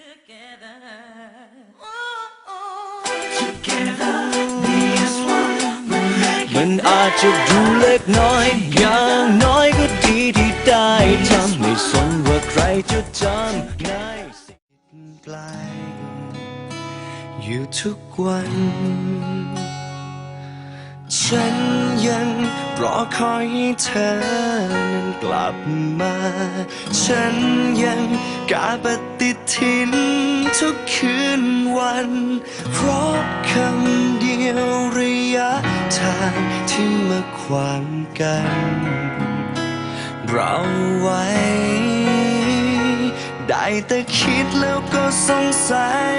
together. มันอาจจะดูเล็กน้อย อย่างน้อยก็ดีที่ได้ทำไม่สนว่าใครจะจำในสิ่งไกลอยู่ทุกวัน ฉันยังรอคอยให้เธอนั้นกลับมา ฉันยังกาปฏิทินทุกคืนวัน เพราะคำเดียวระยะทางที่มาขวางกัน เราไว้ ได้แต่คิดแล้วก็สงสัย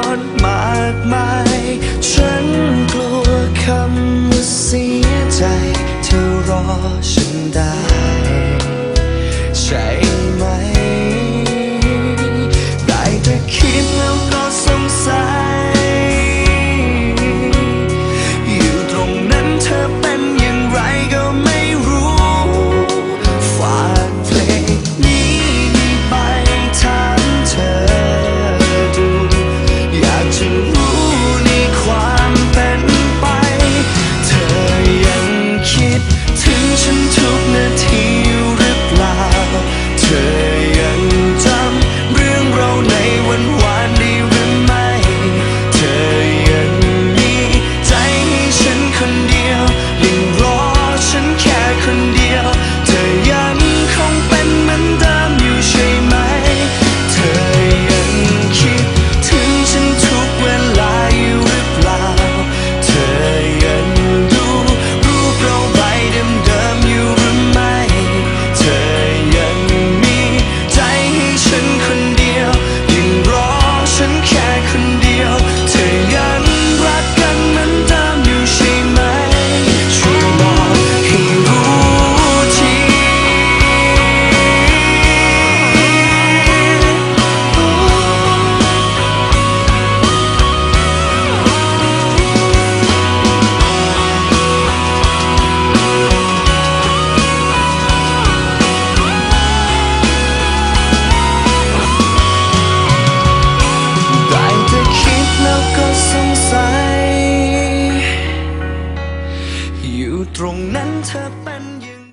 เธอเป็นอย่าง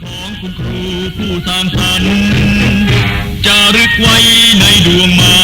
ของคุณครูผู้สร้างสรรค์จะรึกไว้ในดวงมา